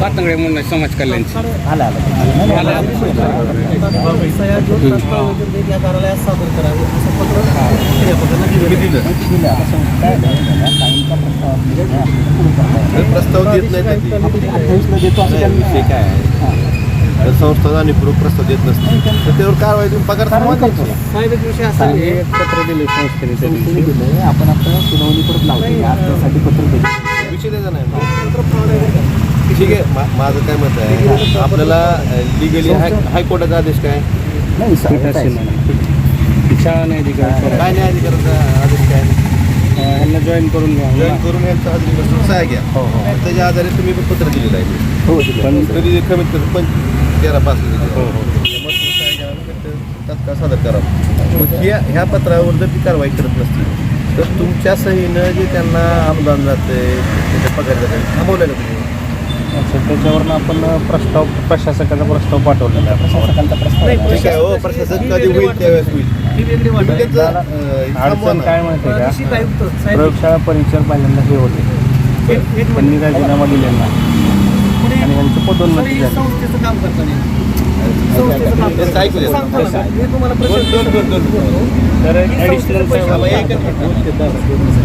पातंगडे म्हणून समाज येईल. प्रस्ताव देत नाही काय हां. संस्था जाणीवपूर्वक प्रस्ताव देत नसते तर त्यावर कारवाई तुम्ही पगार. साहेब एक विषय असा आहे. पत्र दिले संस्थेने आपण आता सुनावणी परत अर्जासाठी पत्र दिलं विषय त्याचा नाही. ठीक आहे. माझं काय मत आहे आपल्याला लिगली हाय हायकोर्टाचा आदेश काय? काय नाही अधिकाराचा आदेश काय? यांना जॉईन करून घ्या. जॉईन करून यांचा आदेश सहाय्या घ्या. हो हो. त्याच्या आधारे तुम्ही पण पत्र दिलेलं आहे. हो कमीत कमी पण तेरा पाच दिलेलं हो आहे. हो. तात्काळ सादर करा मग ह्या ह्या पत्रावर जर ती कारवाई करत नसतील तर तुमच्या सहीनं जे त्यांना अनुदान जाते त्याच्या पगार जाते थांबवलं का तुम्ही? असं त्याच्यावरनं आपण प्रस्ताव प्रशासकाचा प्रस्ताव पाठवलेला आहे. प्रशासकांचा प्रस्ताव नाही, आहे. ठीक आहे हो प्रशासन कधी होईल त्यावेळेस ही अडचण. काय माहिती आहे का? प्रयोगशाळा परिचर पहिल्यांदा हे होते. त्यांनी मिनिट. राजीनामा दिलेला यांचं पदोन्नती ही झाली. संस्थेचं काम करताना संस्थेचं काम त्यांचं ऐकू द्या. सांगतो ना मी तुम्हाला दोन- दोन- दोन- दोन- दोन. तर ॲडिशनल मिनिट.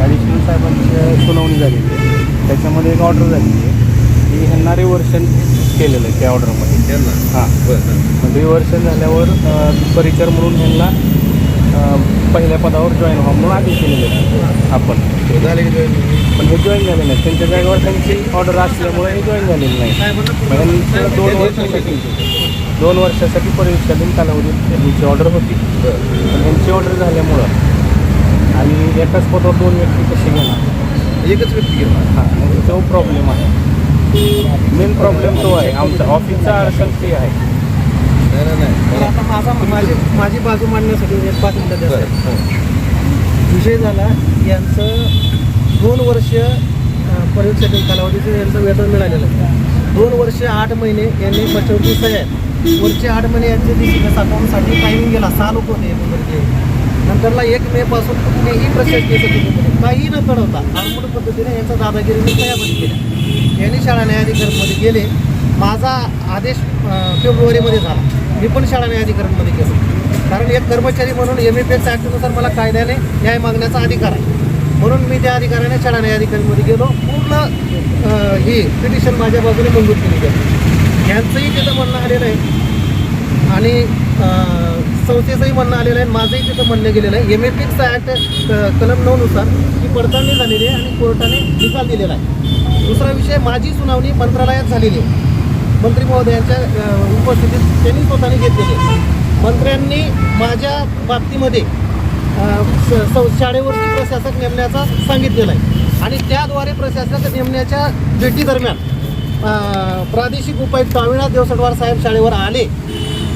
ॲडिशनल साहेबांची सुनावणी झालेली आहे. त्याच्यामध्ये एक ऑर्डर झालेली आहे. की ह्यांना रिव्हर्शन केलेलं आहे त्या ऑर्डरमध्ये त्यांना? हां. बरं. मग रिव्हर्शन झाल्यावर अ, परिचर म्हणून ह्यांना अ, पहिल्या पदावर जॉईन व्हा म्हणून आदेश दिलेले आपण. झाले की join? पण हे जॉईन झाले नाही त्यांच्या जागेवर त्यांची ऑर्डर असल्यामुळे हे जॉईन झालेलं नाही. यांचं दोन वर्षासाठी दोन वर्षासाठी परीक्षाधीन कालावधीत ह्यांची ऑर्डर होती. पण ह्यांची ऑर्डर झाल्यामुळं आणि एकाच पदावर दोन व्यक्ती कसे घेणार? एकच व्यक्ती घेणार. हां तो प्रॉब्लेम आहे. मेन प्रॉब्लेम तो आहे. आमचा ऑफिसचा अडचण ती आहे. नाही आता माझा माझी माझी बाजू मांडण्यासाठी एक पाच मिनिटं. हां. विषय झाला यांचं दोन वर्ष परीक्षेतील कालावधीचं यांचं वेतन मिळालेलं आहे. दोन वर्ष आठ महिने यांनी सह्या आहेत. वरचे आठ महिने यांचे दिशेने साठवण्यासाठी टायमिंग गेला सहा लोक होते. नंतरला एक मे पासून कुठलेही प्रशासकीय काही न कळवता आडमुठ पद्धतीने यांचा दादागिरीने सह्याबंद केल्या. यांनी शाळा न्यायाधिकरणमध्ये गेले. माझा आदेश फेब्रुवारीमध्ये झाला. मी पण शाळा न्यायाधिकरणमध्ये गेलो कारण एक कर्मचारी म्हणून एम ए पी एस ॲक्टनुसार मला कायद्याने न्याय मागण्याचा अधिकार आहे. म्हणून मी त्या अधिकाऱ्याने शाळा न्यायाधिकरणमध्ये गेलो. पूर्ण ही पिटिशन माझ्या बाजूने मंजूर केली गेली. यांचंही तिथं म्हणणं आलेलं आहे. आणि संस्थेचंही म्हणणं आलेलं आहे माझंही तिथं म्हणणं गेलेलं आहे. M A P X act कलम नऊनुसार ही पडताळणी झालेली आहे आणि कोर्टाने निकाल दिलेला आहे. दुसरा विषय माझी सुनावणी मंत्रालयात झालेली आहे. मंत्री महोदयांच्या उपस्थितीत त्यांनी स्वतःने घेतलेले. मंत्र्यांनी माझ्या बाबतीमध्ये स- शाळेवरती प्रशासक नेमण्याचा सांगितलेला आहे. आणि त्याद्वारे प्रशासक नेमण्याच्या भेटीदरम्यान प्रादेशिक उपायुक्त अविनाश देवसडवार साहेब शाळेवर आले.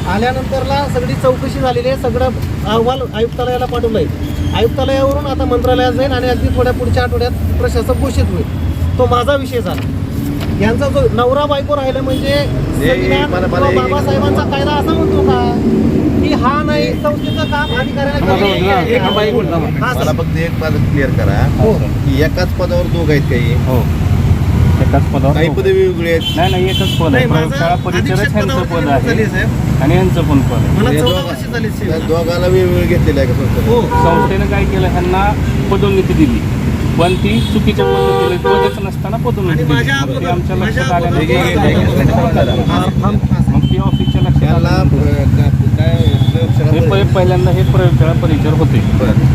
आल्यानंतरला सगळी चौकशी झालेली आहे. सगळं अहवाल आयुक्तालयाला पाठवला आहे. आयुक्तालयावरून आता मंत्रालयात जाईल आणि अगदी थोड्या पुढच्या आठवड्यात प्रशासक घोषित होईल. तो माझा विषय झाला. यांचा जो नवरा बायको राहिला म्हणजे बाबासाहेबांचा कायदा असा म्हणतो का की हा नाही संस्थेचं काम अधिकाऱ्याला. हा मला. फक्त एक माझं क्लिअर करा हो की एकाच पदावर दोघ आहेत काही हो एकाच पदावर काही. पदे वेगवेगळी आहेत नाही नाही एकच पद आहे प्रयोगशाळा पद आहे. आणि यांचं पण पद आहे मला या चौदा दोघा- वर्ष झाली त्या सेवेला. दोघांना वेगवेगळे घेतलेलं आहे का संस्थेने? हो संस्थेनं काय केलं ह्यांना पदोन्नती दिली पण ती चुकीच्या पद्धतीने पदच नसताना ती अगोदर- आमच्या माझ्या लक्षात आल्यानंतर हा, हा, हा. मग ती ऑफिसच्या लक्षात हे पहिल्यांदा हे प्रयोगशाळा परिचर होते.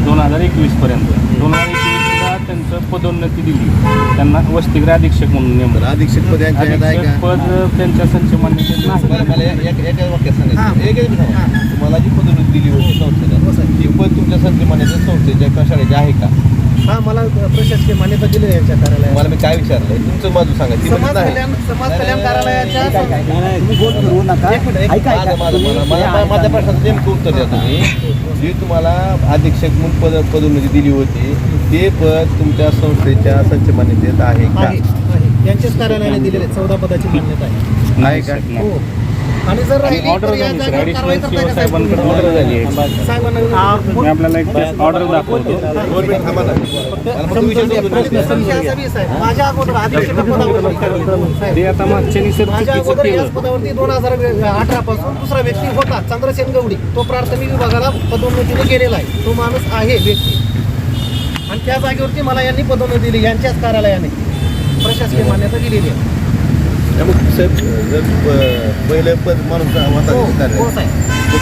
दोन हजार एकवीस पर्यंत. दोन हजार एकवीसला त्यांचं पदोन्नती दिली. त्यांना वसतिगृह अधीक्षक म्हणून नेमलं. अधीक्षक पद त्यांच्या संच मान्यतेत नाही मला मला एक- एक- एका वाक्यात हा. सांगायचं एक एक मिनिट हा. थांबा. तुम्हाला जी पदोन्नती दिली होती हो, संस्थेला साहेब. ती पद तुमच्या संस्थेमान्याच्या संस्थेच्या एका शाळेची आहे का? हा मला प्रशासकीय मान्यता दिली आहे यांच्या कार्यालयात. मला मी काय विचारलंय? तुमचं बाजू सांगा. ती समाज म्हणत नाही. कल्याण समाज नाही, कल्याण नाही, कार्यालयाच्या एक मिनिट, एक माझं- माझं- मला- मला- माझ्या. प्रश्नाचं नेमकं उत्तर द्या तुम्ही. जी तुम्हाला अधीक्षक म्हणून पद पदोन्नती दिली होती ते पद तुमच्या संस्थेच्या संच मान्यतेत आहे का? आहे आहे. यांच्याच कार्यालयाने दिलेले चौदा पदाची मान्यता आहे. आहे का? हो. आणि जर राहिली ऑर्डर तर या झाली जागेवर कारवाई करताय का साहेब? ऑर्डर झाली आहे मी आपल्याला एक ऑर्डर दाखवतो आणि असा बी आहे, साहेब. माझ्या अगोदर अधीक्षक पदावर साहेब, ते आता मागच्या सर माझ्या चुकीचं अगोदर याच केलं पदावरती दोन हजार अठरा पासून दुसरा व्यक्ती होता चंद्रसेन गवडी तो प्राथमिक विभागाला पदोन्नतीने गेलेला आहे तो माणूस आहे व्यक्ती आणि त्या जागेवरती मला यांनी पदोन्नती दिली यांच्याच कार्यालयाने प्रशासकीय मान्यता दिलेली आहे त्यामुळे साहेब जर पहिलं पद माणूस होता हो, हो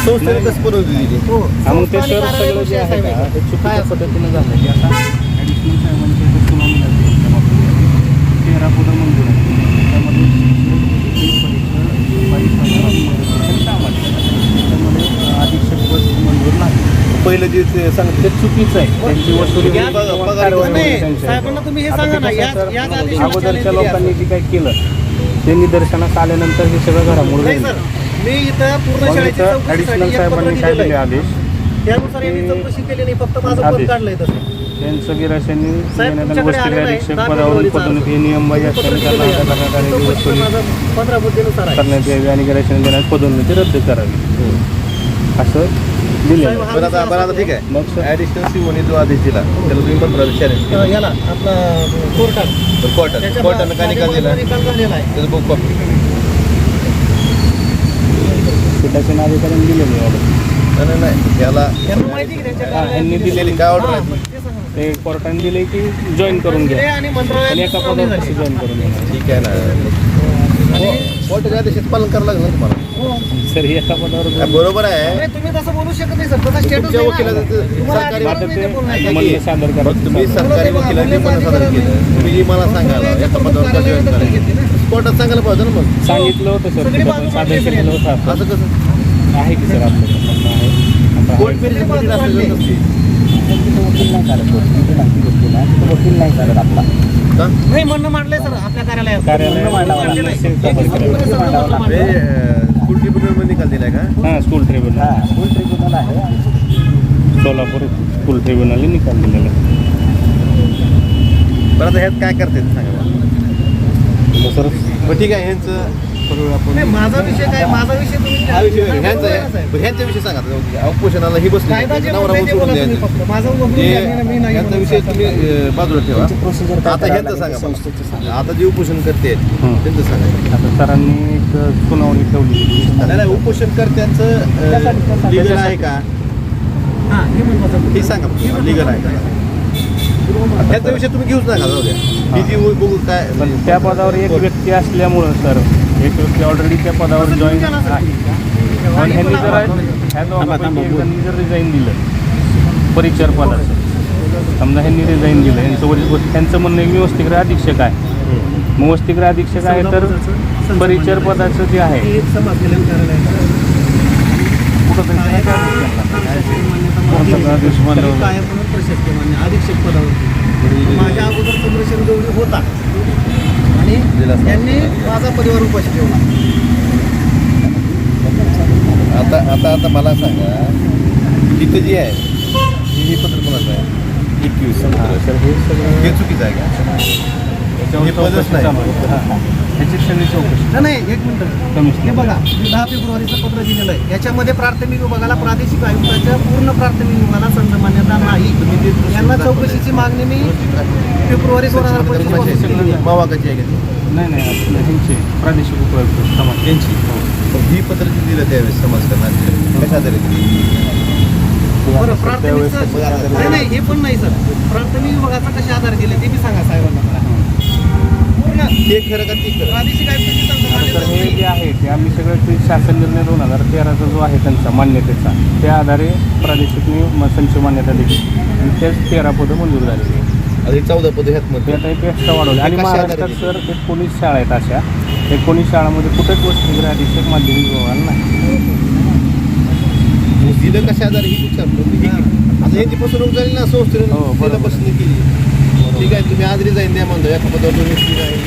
संस्थेने कसं दिली? हो मग ते सर सगळं जे आहे का. ते काय चुकीच्या असं? पद्धतीनं झालं की आता ॲडिशनल साहेबांची सुनावणी. तेरा मंजूर त्यामध्ये अधीक्षक पद मंजूर नाही. पहिलं जे सांगते ते चुकीचं आहे. त्यांची वसुली. साहेबांना तुम्ही हे सांगा ते ना, अगोदरच्या लोकांनी जे काही केलं ते निदर्शनास आल्यानंतर हे सगळं घडामोड नाही झाली. सर मी इथं पूर्ण मग शाळेची इथं चौकशीसाठी ॲडिशनल एक पत्र साहेबांनी काय दिलेलं दिले आहे आदेश त्यानुसार यांनी ते- चौकशी केली नाही फक्त माझं पद आदेश. काढलंय तसं त्यांचं गिराशांनी साहेब, तुमच्याकडे आलेलं आहे. अधीक्षक पदावरून पदोन्नती हे पत्र दिलेलं आहे. करण्यात आलेली चौकशी वसुली माझं पंधरा बुद्धीनुसार आहे करण्यात यावी आणि गिराशांनी देण्यात पदोन्नती रद्द करावी असं दिलेलं साहेब, आहे. हा बरं आता विषय बरं आता असा ठीक आहे मग सर ऍडिशनल सीओने जो आदेश दिला त्याला तुम्ही मंत्रालय चॅलेंज अं, केलं. याला आपला कोर्टात. तर कोर्टात. त्याच्या कोर्टानं काय निकाल दिला? निकाल झालेला आहे त्याचं बुक कॉपी पीठाच्या अधिकाऱ्यांनी दिलेली ऑर्डर नाही नाही याला यांना माहिती आहे की त्यांच्या हा, यांनी कार्यालयात? दिलेली. काय ऑर्डर हा, आहे मग ते सांगा. ते कोर्टाने दिले की जॉईन करून दिले घ्या. आणि आणि मंत्रालयात एका सुनावणी पदावर झाली. जॉईन करून घ्या. ठीक आहे ना. कोर्टाच्या आदेशाचं पालन करावं लागलं ना तुम्हाला? सर हे एका पदावर बरोबर आहे. तुम्ही तसं बोलू शकत नाही सर. तसा स्टेटस तुमच्या वकिलाचं ते सरकारी सादर करा तुम्ही सरकारी वकिलांनी पण सादर केलं. तुम्ही जी मला सांगायला एका पदावर का? कोर्टात सांगायला पाहिजे ना मग. सांगितलं होतं सर सादर केलेलं होतं. असं कसं? आहे की सर म्हणणं आहे. कोर्ट. वकील नाही वकील वकील आपला. म्हणणं मांडलंय सर. आपल्या कार्यालयात. म्हणणं हे स्कूल ट्रिब्युनलमध्ये निकाल दिलाय का हां स्कूल हा ट्रिब्युनल स्कूल ट्रिब्युनल आहे सोलापूर स्कूल ट्रिब्युनलने निकाल दिलेला आहे. बरं आता ह्यात काय करते सांगा मला. सर बरं ठीक आहे ह्यांचं आपण माझा विषय काय माझा विषय तुम्ही हा विषय. ह्यांचा आहे, विषयी सांगा आता. उपोषणाला ही बसली कायदा जे नवरा म्हणतंय ते सोडून बोला तुम्ही द्यायचं फक्त. माझं वगळून ते घ्या, मी- मी नाही ह्यांचा म्हणत विषय. तुम्ही अं, बाजूला ठेवा त्यांची प्रोसिजर काय आता करायला ह्यांचं लागेल सांगा. संस्थेचं सांगा आता जे उपोषण करते हं. त्यांचं सांगा आता सरांनी एक सुनावणी ठेवली नाही नाही उपोषण करत्यांचं लिगल आहे का हा, हे महत्वाचं. हे सांगा लिगल आहे का ह्याचा विषय तुम्ही घेऊच नका जाऊ द्या ही. जी बघू काय पण त्या पदावर एक व्यक्ती असल्यामुळं सर एक व्यक्ती ऑलरेडी त्या पदावर जॉईन असेल. पण ह्यांनी जर ह्या दोघांपैकी एक जणांनी जर रिझाईन दिलं परीक्षर पदाचं समजा ह्यांनी रिझाईन दिलं यांचं त्यांचं म्हणणं आहे, मी वसतिगृह अधीक्षक आहे. मग वसतिगृह अधीक्षक आहे तर परिचर पदाचं जे आहे हे कुठं अधीक्षक पदावरती. माझ्या अगोदर चंद्रशेखर गौरी होता. आणि. त्यांनी माझा परिवार उपाशी ठेवला. आता आता आता मला सांगा इथं जी आहे ही ही पत्र कोणाचं आहे? एकवीस. हा, सर हे सगळं हे चुकीचं आहे का? हे पदच नाही. हा. ह्याची सगळी चौकशी. नाही, नाही एक मिनिट. हे कमिशनर बघा मी दहा फेब्रुवारीचं पत्र दिलेलं आहे. याच्यामध्ये प्राथमिक विभागाला प्रादेशिक आयुक्ताच्या पूर्ण प्राथमिक विभागाला संघ मान्यता नाही यांना चौकशीची मागणी मी फेब्रुवारी दोन हजार पंचवीसपासून केलेली आहे. मावाकाची आहे का ती? नाही नाही आपलं ह्यांचे प्रादेशिक उपायुक्त समाज. त्यांची मग ही पत्र जी दिलं त्यावेळेस समाज करणार? कशा तरी बरं प्राथमिकचं नाही नाही हे पण नाही सर. प्राथमिक विभागाचा कशा आधार दिले ते बी सांगा साहेबांना. ते खरं का ती खरं? प्रादेशिक आयुक्ताची संघ आता मान्यता? तर हे नाही. जे आहे ते आम्ही सगळं ते शासन निर्णय दोन हजार तेराचा जो आहे त्यांचा मान्यतेचा त्या आधारे प्रादेशिक नियम संच मान्यता दिली. आणि तेच तेरा पदं मंजूर झालेली ही चौदा पद ह्यात ते मध्ये आता एक एक्स्ट्रा वाढवले. आणि कशा महाराष्ट्रात आधारे सर एकोणीस शाळा आहेत अशा. एकोणीस शाळामध्ये कुठेच वसतिगृह अधीक्षक माध्यमिक विभागाला नाही. दिलं कशा आधारे ही विचारतो मी. ही- आता यांची फसवणूक झाली ना संस्थेने हो, बरोबर. तिला फसवणूक केली. ठीक आहे तुम्ही आज रिझाईन द्या म्हणतो. एका पदावर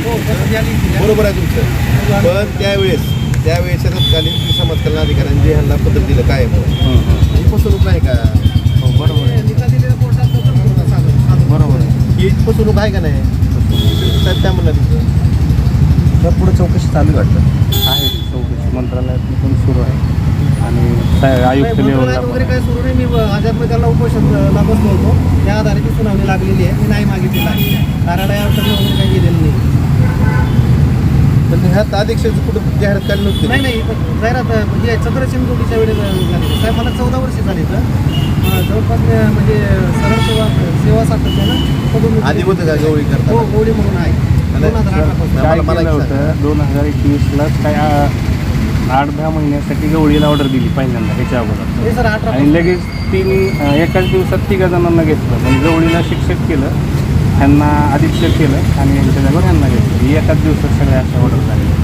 हो, या. बरोबर आहे तुमचं. पण त्यावेळेस त्यावेळेस तत्कालीन समाज कल्याण अधिकाऱ्यांनी जे ह्यांना पत्र दिलं काय हं, हं. ही. फसवणूक नाही का? हो बरोबर. बरोबर आहे. ही फसवणूक आहे का नाही? साहेब काय म्हणणार पुढे चौकशी चालू वाटतं. आहे चौकशी मंत्रालयात पण सुरू आहे. आणि सा- आयुक्त मंत्रालयात वगैरे लेवलला काही सुरू नाही. मी अध्यात्म त्याला उपोषणला बसलो होतो त्या आधारे ती सुनावणी लागलेली आहे. मी नाही मागितलेलं आहे. कार्यालयावर तर वगैरे काही गेलेलं नाही. पण ह्यात अध्यक्षाचं कुठं जाहिरात काढली नव्हती? नाही नाही पण जाहिरात म्हणजे वेळेस साहेब मला चौदा वर्ष झाली तर जवळपास मी, म्हणजे सरळ सेवा सेवा सातत्यानं पदोन्नती आधी होतं का गवळी हो म्हणून आहे. दोन हजार अठरापासून काय मला- मला केलं एक सांगा. होतं? दोन हजार एकवीसलाच काय आ- आठ दहा महिन्यासाठी गवळीला ऑर्डर दिली पहिल्यांदा ह्याच्या अगोदर. आणि लगेच तीन एकाच दिवसात तिघा जणांना घेतलं. म्हणजे गवळीला शिक्षक केलं ह्यांना अधीक्षक केलं आणि यांच्या जागेवर ह्यांना घेतलं. ही एकाच दिवसात सगळ्या अशा ऑर्डर झालेल्या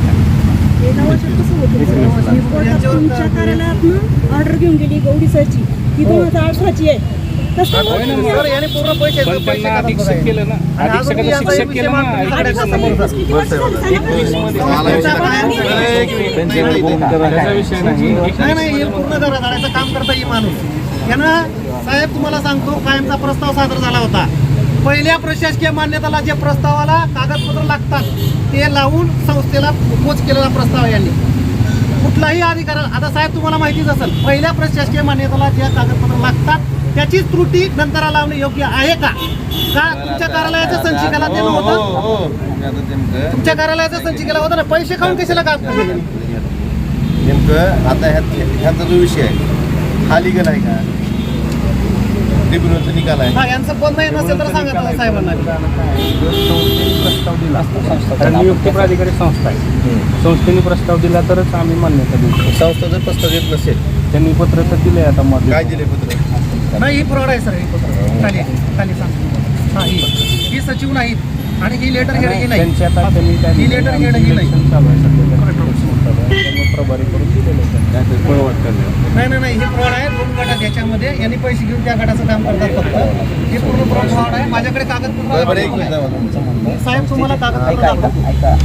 ऑर्डर घेऊन गेली गौडी सरची. ती दोन हजार अठराची आहे. याने पूर्ण पैसे पण त्यांना अधीक्षक. केलं ना. अधीक्षकाला शिक्षक विषय केलं ना समोर. नाही. त्यांची? विषय नाही. नाही नाही हे पूर्ण काम करता ही माणूस. यानं साहेब तुम्हाला सांगतो कायमचा प्रस्ताव सादर झाला होता. पहिल्या प्रशासकीय मान्यताला जे प्रस्तावाला कागदपत्र लागतात ते लावून संस्थेला पोच केलेला प्रस्ताव यांनी. कुठलाही अधिकार आता साहेब तुम्हाला माहितीच असेल पहिल्या प्रशासकीय मान्यताला ज्या कागदपत्र लागतात त्याची त्रुटी नंतर लावणे योग्य आहे का? का तुमच्या कार्यालयाच्या संचिकेला ते हो, हो, होतं? हो. मी आता नेमकं तुमच्या कार्यालयाच्या संचिकेला होतं ना? पैसे खाऊन कशाला काम नेमकं आता ह्याचा जो विषय आहे हा लिगल आहे का? ट्रिब्युनलचा निकाल आहे. हा यांचं पण नाही नसेल तर सांगा त्याला साहेबांना संस्थेने प्रस्ताव दिला कारण नियुक्ती प्राधिकारी संस्था आहे. संस्थेने प्रस्ताव दिला तरच आम्ही मान्यता देऊ शकतो. संस्था जर प्रस्ताव देत नसेल. त्यांनी पत्र तर दिले आता मध्ये काय दिले पत्र? नाही ही फ्रॉड आहे सर ही पत्र खाली खाली सांगतो हा ही. ही सचिव नाहीत आणि ही लेटर हेड ही नाही. ही letter head ही नाही. नाही? नाही नाही ही फ्रॉड आहे दोन गटात याच्यामध्ये यांनी पैसे घेऊन त्या गटाचं काम करतात फक्त. हे पूर्ण फ्रॉड फ्रॉड आहे. माझ्याकडे कागदपत्र. साहेब तुम्हाला कागदपत्र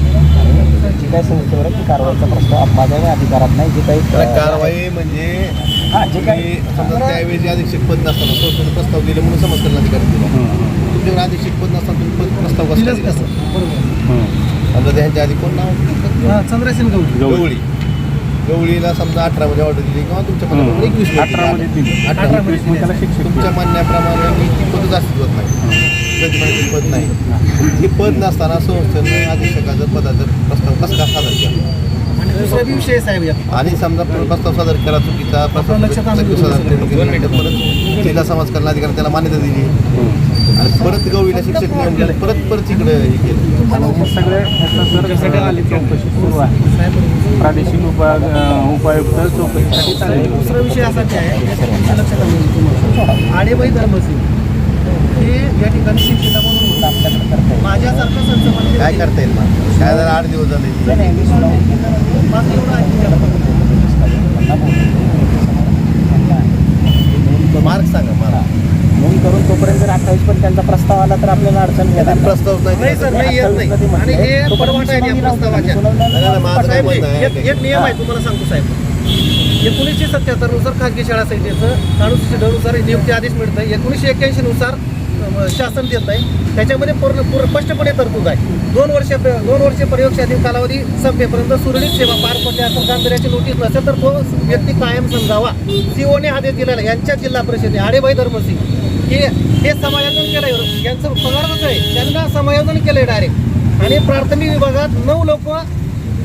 काही संस्थेवर कारवाईचा प्रस्ताव माझ्या अधिकारात नाही जे काही कारवाई म्हणजे हा की समजा त्यावेळी अधीक्षक पद नसताना संस्थेने प्रस्ताव दिले म्हणून समज अधिकारी दिला. तुमच्यावर अधीक्षक पद नसताना तुम्ही पद प्रस्ताव कसा दिला? बरोबर. समजा त्यांच्या आधी कोण नाव हा चंद्रसेन गवळी. गवळी. गवळीला समजा अठरा मध्ये ऑर्डर दिली किंवा तुमच्या पदावर एकवीस दिली. त्याला शिक्षक तुमच्या. म्हणण्याप्रमाणे मी ती पदच अस्तित्वात नाही जजमेंटचं पद नाही. ती पद नसताना संस्थेने अधीक्षकाचं पदाचा प्रस्ताव कसा का सादर केला? आणि दुसरा बी विषय आहे साहेब यात आणि समजा प्रस्ताव सादर केला चुकीचा प्रस्ताव लक्षात आणून चुकीचा सादर घेऊ केला, केला, परत जिल्हा समाज कल्याण अधिकारी त्याला मान्यता दिली. आणि परत गवळीला शिक्षक नेमून दिले. परत परत इकडे हे केलं आणि हे सगळे ह्याचा सर अं, चौकशी सुरू आहे साहेब प्रादेशिक उपा अं, उपायुक्त चौकशीसाठी. दुसरा विषय असा की आहे याच्या लक्षात आणून तुम्हाला आडेबाई धर्मसिंग हे या ठिकाणी शिक्षिका म्हणून करता येईल. माझ्यासारखं संच काय करता येईल मग? काय जरा आठ दिवस झाले. नाही, नाही, एवढं. मार्क सांगा मार्क. नोंद करून तोपर्यंत जर अठ्ठावीस पण त्यांचा प्रस्ताव आला तर आपल्याला अडचण घेणार नाही. प्रस्ताव नाही नाही सर नाही येत नाही. आणि हे परवाना आहे या प्रस्तावाच्या. नाही, माझं काय म्हणणं आहे एक एक नियम आहे तुम्हाला सांगतो साहेब. एकोणीसशे सत्याहत्तरनुसार खाजगी शाळा संहितेचं कानुसशे नुसार नियुक्ती आदेश मिळतं एकोणीसशे एक्क्याऐंशी नुसार शासन देत आहे त्याच्यामध्ये पूर्ण पूर्ण स्पष्टपणे तरतूद आहे. दोन वर्ष दोन वर्ष प्रयोगशातील कालावधी संपेपर्यंत सुरळीत सेवा पार पडली. असं गांभीर्याची नोटीस नसेल तर तो व्यक्ती कायम समजावा. सीओने आदेश दिलेला यांच्या जिल्हा परिषदे आडेबाई धर्मसिंग. हे हे समायोजन केलंय. यांचं पगार जो आहे. त्यांना समायोजन केलंय डायरेक्ट आणि प्राथमिक विभागात नऊ लोक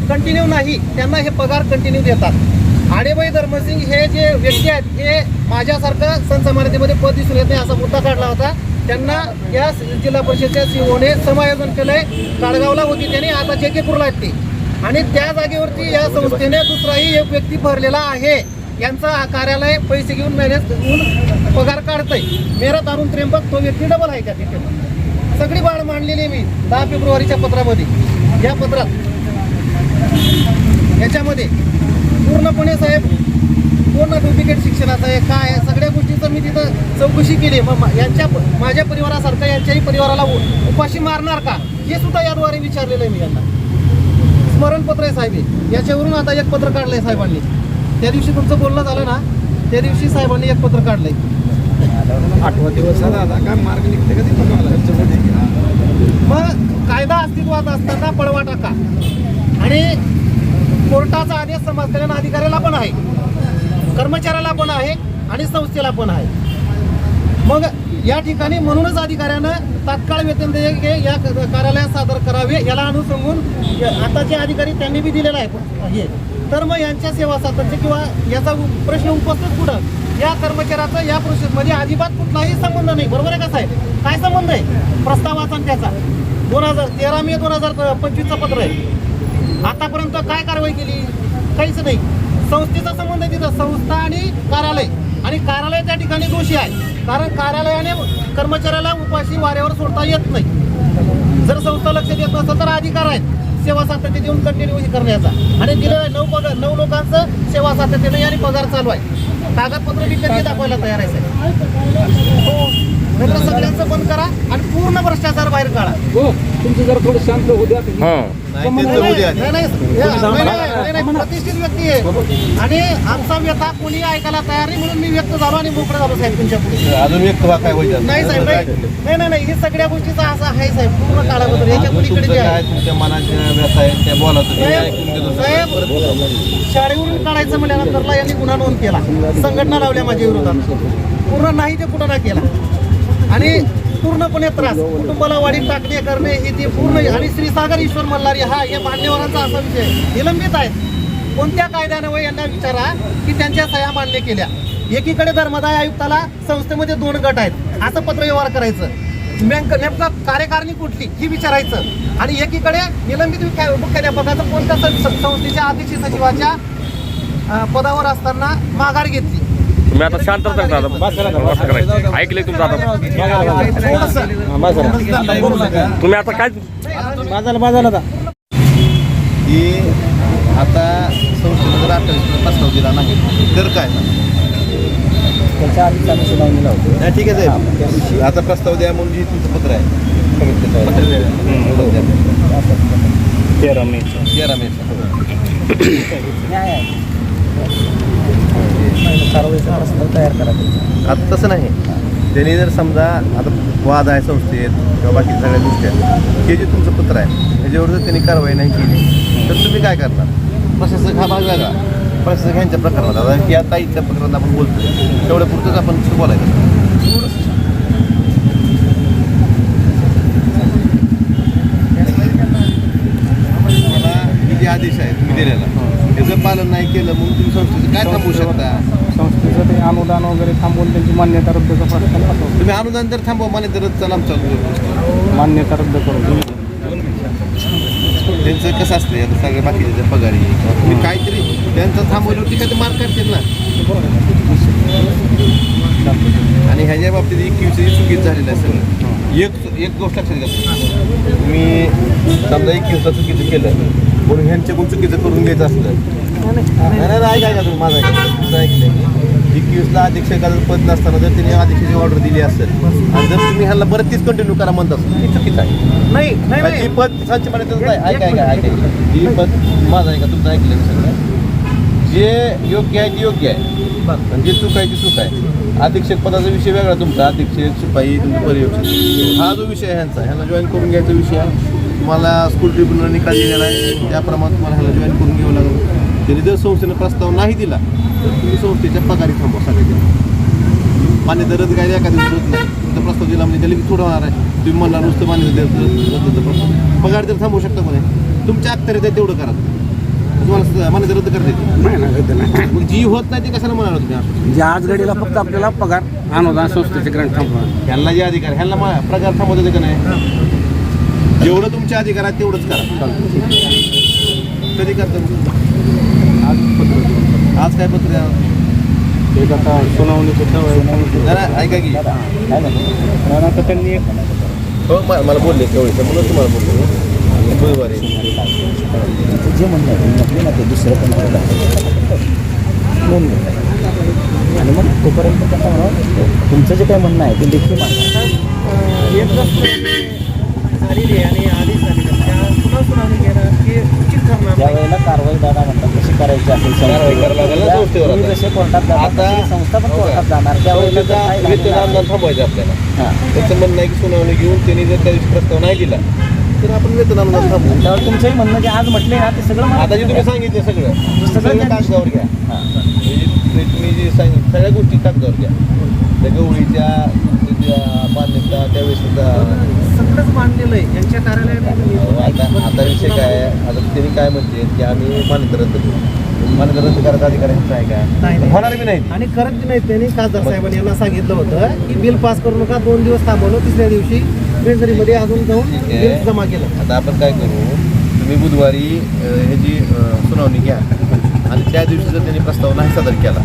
कंटिन्यू नाही. त्यांना हे पगार कंटिन्यू देतात. आडेबाई धर्मसिंग हे जे व्यक्ती आहेत हे माझ्यासारखं संसमानतेमध्ये पद दिसून येत नाही असा मुद्दा काढला होता. त्यांना या जिल्हा परिषदच्या सीओने समायोजन केलंय. काळगावला होती त्यांनी आता जेकेपूरला आहेत ते. आणि त्या जागेवरती या संस्थेने दुसराही एक व्यक्ती भरलेला आहे. यांचा हा कार्यालय पैसे घेऊन मॅनेज घेऊन पगार काढतंय. मेरा तारुण त्रेंबक तो व्यक्ती डबल आहे का तिथे? सगळी बाळ मांडलेली मी. दहा फेब्रुवारीच्या पत्रामध्ये. या पत्रात. याच्यामध्ये. पूर्णपणे साहेब पूर्ण डुप्लिकेट शिक्षणाचं आहे काय आहे गोष्टी गोष्टीचं मी तिथं चौकशी केली. मग यांच्या माझ्या परिवारासारखं यांच्याही परिवाराला उपाशी मारणार का? हे सुद्धा याद्वारे विचारलेलं आहे मी यांना. स्मरणपत्र आहे साहेब. याच्यावरून आता एक पत्र काढलंय साहेबांनी. त्या दिवशी तुमचं बोलणं झालं ना त्या दिवशी साहेबांनी एक पत्र काढलंय. आठवा दिवस आता. काय मार्ग निघते का ते मग कायदा अस्तित्वात असताना पळवा टाका. आणि कोर्टाचा आदेश समाज कल्याण अधिकाऱ्याला पण आहे. कर्मचाऱ्याला पण आहे. आणि संस्थेला पण आहे. मग या ठिकाणी म्हणूनच अधिकाऱ्यानं तात्काळ वेतन देयके या कार्यालयात सादर करावे याला अनुसंगून आताचे अधिकारी त्यांनी बी दिलेला आहे हे. तर मग यांच्या सेवा सातत्य किंवा याचा प्रश्न उपस्थित कुठं? या कर्मचाऱ्याचा या प्रोसेसमध्ये अजिबात कुठलाही संबंध नाही. बरोबर आहे का साहेब? काय संबंध आहे? प्रस्तावाचा त्याचा. दोन हजार तेरा मे दोन हजार पंचवीसचं पत्र आहे. आतापर्यंत काय कारवाई केली? काहीच नाही. संस्थेचा संबंध आहे तिथं. संस्था आणि कार्यालय. आणि कार्यालय त्या ठिकाणी दोषी आहे. कारण कार्यालयाने कर्मचाऱ्याला उपाशी वाऱ्यावर सोडता येत नाही. जर संस्था लक्ष देत नसेल तर अधिकार आहेत सेवा सातत्य देऊन कंटिन्यू करण्याचा. आणि दिलं नऊ पगार नऊ लोकांचं सेवा सातत्याने आणि पगार चालू आहे. कागदपत्र मी कधी दाखवायला तयार आहे साहेब? हो. नंतर सगळ्यांचं बंद करा आणि पूर्ण भ्रष्टाचार बाहेर काढा. हो तुमचं जर थोडं शांत होऊ द्या नाही नाही, नाही, नाही, नाही, नाही, नाही, नाही, प्रतिष्ठित व्यक्ती आहे. आणि आमचा व्यथा कोणी ऐकायला तयार नाही म्हणून मी व्यक्त झालो आणि मोकळं झालो साहेब तुमच्यापुढे. अजून काय होईल? नाही साहेब नाही नाही नाही, नाही हे सगळ्या गोष्टीचा असा आहे साहेब पूर्ण काळाबद्दल. याच्या तुमचं पलीकडे जे काय आहे. तुमच्या मनाच्या व्यथा आहेत त्या बोला तुम्ही. ऐकून घेतो साहेब साहेब शाळेवरून काढायचं म्हणल्यानंतरला यांनी गुन्हा नोंद केला. संघटना लावल्या माझ्या विरोधात. पूर्ण नाही ते कुठं ना केला. आणि पूर्णपणे त्रास कुटुंबाला वाढीत टाकणे करणे हे ते पूर्ण आणि श्रीसागर ईश्वर मल्हारी हा या मान्यवरांचा असा विषय निलंबित आहेत. कोणत्या कायद्यानं वय यांना विचारा की त्यांच्या सह्या मान्य केल्या. एकीकडे धर्मदाय आयुक्ताला संस्थेमध्ये दोन गट आहेत. असं पत्रव्यवहार करायचं. नेमकं नेमकं कार्यकारिणी कुठली ही विचारायचं. आणि एकीकडे निलंबित मुख्याध्यापकाचं कोणत्या संस्थेच्या अध्यक्ष सचिवाच्या पदावर असताना माघार घेतली. तुम्ही आता शांत राहता आता. करायचं. ऐकलंय तुमचं आता. तुम्ही आता काय? की आता संस्थेनं जर अठ्ठावीस प्रस्ताव दिला नाही. तर काय? त्याच्या आधी आम्ही सुनावणी लावतो नाही ठीक आहे साहेब. आता प्रस्ताव द्या म्हणून जे तुमचं पत्र आहे. द्या. तेरा मे तेरा मेचं न्याय आहे. कारवाईचा प्रस्ताव तयार करा आता तसं नाही. त्यांनी जर समजा आता वाद आहे संस्थेत किंवा बाकी सगळ्या गोष्टी आहेत हे जे तुमचं पत्र आहे ह्याच्यावर जर त्यांनी कारवाई नाही केली तर तुम्ही काय करणार? प्रशासक हा भाग वेगळा. प्रशासक ह्यांच्या प्रकरणात आता या ताईच्या प्रकरणात आपण बोलतो तेवढ्या पुरतंच आपण बोलायचं मला हे जे आदेश आहे तुम्ही दिलेला. त्याचं पालन नाही केलं म्हणून तुम्ही संस्थेचं काय थांबवू शकता? संस्थेचं ते अनुदान वगैरे थांबवून त्यांची मान्यता रद्दचा प्रश्न असतो तुम्ही अनुदान जर थांबवा मला तर चला आमचा मान्यता रद्द करून त्यांचं कसं असतं आता सगळ्या बाकीच्या पगारी तुम्ही काहीतरी त्यांचं थांबवल्यावरती ते मार्क काढतील ना. आणि ह्याच्या बाबतीत एक दिवशी चुकीच झालेलं आहे सगळं एक एक गोष्ट लक्षात घ्या. तुम्ही समजा एक दिवसा चुकीचं केलं म्हणून ह्यांच्याकडून चुकीचं करून घ्यायचं असलं. नाही नाही. नाही, ऐका तुम्ही माझं ऐका. तुमचं ऐकलंय मी. एकवीसला अधीक्षकाचं पद नसताना जर त्यांनी अधीक्षकाची ऑर्डर दिली असेल आणि जर तुम्ही ह्याला बरं तीच कंटिन्यू करा म्हणत असाल ती चुकीचं आहे. नाही नाही ही पद सांगते म्हणायचं नाही ऐका ऐका ऐका. ही पद माझं ऐका तुमचं ऐकलं मी सगळं. जे योग्य आहे ते योग्य आहे. आणि जे चूक आहे ती चूक आहे. अधीक्षक पदाचा विषय वेगळा तुमचा. अधीक्षक शिपाई तुमचं पर्यवेक्षक हा जो विषय आहे ह्यांचा ह्याला जॉईन करून घ्यायचा विषय आहे. तुम्हाला स्कूल ट्रिब्युनल निकाल दिलेला आहे त्याप्रमाणे तुम्हाला ह्याला जॉईन करून घ्यावं लागेल. त्यांनी जर संस्थेनं प्रस्ताव नाही दिला तर तुम्ही संस्थेच्या पगारी थांबवा सगळ्याच्या मान्यता रद्द काय एका होत नाही. तुमचा प्रस्ताव दिला म्हणजे त्याला थोडं होणार आहे. तुम्ही म्हणणार नुसतं मान्यता रद्दचं प्रस्ताव. पगार तर थांबवू शकता कोणी. तुमच्या अखत्यारीत आहे तेवढं करा. तुम्हाला मान्यता रद्द करता येते. मग जी होत नाही ती कशाला म्हणाला तुम्ही? जे आज घडीला फक्त आपल्याला पगार अनुदान संस्थेचे ग्रंथ थांबवा ह्यांना जे अधिकार ह्यांना पगार थांबवता येते का नाही? जेवढं तुमचे अधिकार आहेत तेवढंच करा. कधी करता मग? आज काय पत्र आहे? एक आता नाही, ऐका की. आता त्यांनी एक हो मला बोलले तेवढे म्हणून तुम्हाला बोललो. बुधवारी. जे म्हणणं म्हटले ना ते दुसरं पण नोंद आणि मग तोपर्यंत कसं म्हणा तुमचं जे काय म्हणणं आहे ते लेखी मांडा. झालेली आहे आणि आधीच झालेली आहे. त्या पुन्हा सुनावणी घेणं हे उचित ठरणार ज्या नाही. वेळेला कारवाई दादा म्हणतात कशी करायची असेल कारवाई करायला लागेल ना त्या- संस्थेवर तुम्ही आता. जसे कोर्टात आता- तशी संस्था पण हो का? कोर्टात जाणार त्यावेळेला जर काही वेतन झालं अनुदान थांबवायचं आपल्याला हां. त्याचं म्हणणं आहे की सुनावणी घेऊन त्यांनी जर त्या दिवशी प्रस्ताव नाही दिला तर आपण वेतन अनुदान थांबवू त्यावर तुमचंही म्हणणं जे आज म्हटले ना ते सगळं मला आता जे तुम्ही सांगितले सगळं सगळं त्या- कागदावर घ्या हां. म्हणजे ते तुम्ही जे सांगितलं सगळ्या गोष्टी कागदावर घ्या त्या गवळीच्या मान्यता त्यावेळेस सगळंच मांडलेलं आहे. यांच्या अहो, आता आता विषय काय आहे? आता त्यांनी काय म्हणते की आम्ही मान्यता रद्द करू. मान्यता रद्द करायचा अधिकाऱ्यांचं आहे नाही, का? नाही. होणार बी नाही आणि करत नाही त्यांनी खासदार साहेबांनी यांना सांगितलं होतं की बिल पास करू नका दोन दिवस थांबवलं तिसऱ्या दिवशी ट्रेझरीमध्ये अजून जाऊन जमा केलं. आता आपण काय करू? तुम्ही बुधवारी ह्याची सुनावणी घ्या. आणि त्या दिवशी जर त्यांनी प्रस्ताव नाही सादर केला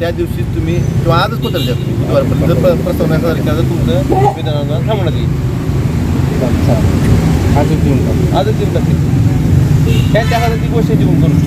त्या दिवशी तुम्ही किंवा आजच पत्र द्या तुम्ही बुधवारपर्यंत जर प्र- प्रस्ताव नाही सादर केला तर तुमचं विधानानं थांबण्यात येईल. आजच देऊन. आजच देऊन टाकेल त्या त्या हातात ती गोष्ट देऊन करू.